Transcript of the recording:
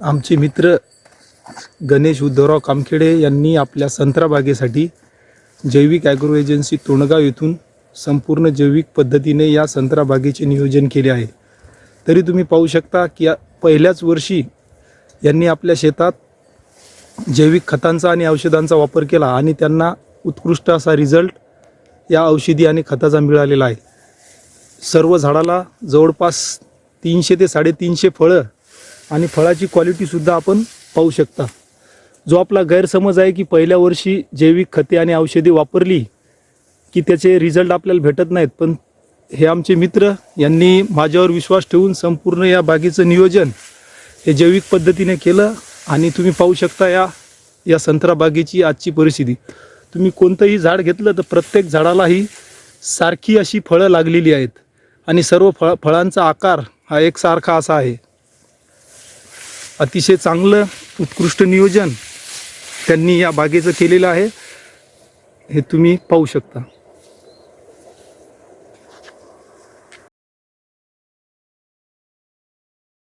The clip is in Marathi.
आमचे मित्र गणेश उद्धवराव कामखेडे यांनी आपल्या संत्रा बागेसाठी जैविक ॲग्रो एजन्सी तोंडगाव येथून संपूर्ण जैविक पद्धतीने या संत्रा बागेचे नियोजन केले आहे. तरी तुम्ही पाहू शकता की या पहिल्याच वर्षी यांनी आपल्या शेतात जैविक खतांचा आणि औषधांचा वापर केला आणि त्यांना उत्कृष्ट असा रिझल्ट या औषधी आणि खताचा मिळालेला आहे. सर्व झाडाला जवळपास तीनशे ते साडेतीनशे फळं आणि फळाची क्वालिटीसुद्धा आपण पाहू शकता. जो आपला गैरसमज आहे की पहिल्या वर्षी जैविक खते आणि औषधे वापरली की त्याचे रिझल्ट आपल्याला भेटत नाहीत. पण हे आमचे मित्र यांनी माझ्यावर विश्वास ठेवून संपूर्ण या बागेचं नियोजन हे जैविक पद्धतीने केलं आणि तुम्ही पाहू शकता या या संत्रा बागेची आजची परिस्थिती. तुम्ही कोणतंही झाड घेतलं तर प्रत्येक झाडालाही सारखी अशी फळं लागलेली आहेत. आणि सर्व फळ फळांचा आकार हा एकसारखा असा आहे. अतिशय चांगलं उत्कृष्ट नियोजन त्यांनी या बागेचं केलेलं आहे. हे तुम्ही पाहू शकता.